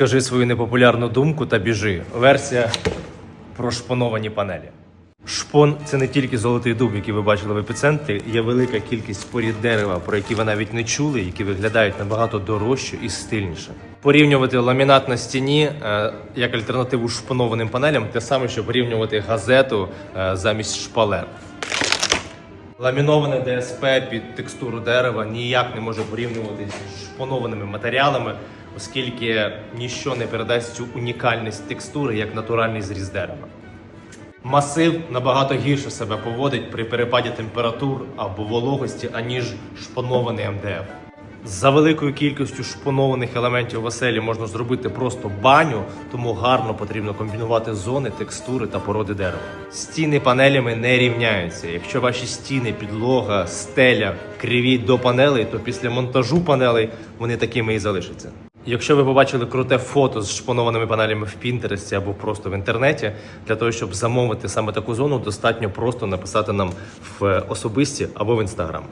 Скажи свою непопулярну думку та біжи. Версія про шпоновані панелі. Шпон це не тільки золотий дуб, який ви бачили в епіцентрі. Є велика кількість порід дерева, про які ви навіть не чули, які виглядають набагато дорожче і стильніше. Порівнювати ламінат на стіні е, як альтернативу шпонованим панелям, те саме, що порівнювати газету е, замість шпалер. Ламіноване ДСП під текстуру дерева ніяк не може порівнюватися з шпонованими матеріалами, оскільки ніщо не передасть цю унікальність текстури як натуральний зріз дерева. Масив набагато гірше себе поводить при перепаді температур або вологості, аніж шпонований МДФ. За великою кількістю шпонованих елементів в оселі можна зробити просто баню, тому гарно потрібно комбінувати зони, текстури та породи дерева. Стіни панелями не рівняються. Якщо ваші стіни, підлога, стеля криві до панелей, то після монтажу панелей вони такими і залишаться. Якщо ви побачили круте фото з шпонованими панелями в Пінтересті або просто в інтернеті, для того, щоб замовити саме таку зону, достатньо просто написати нам в особисті або в інстаграм.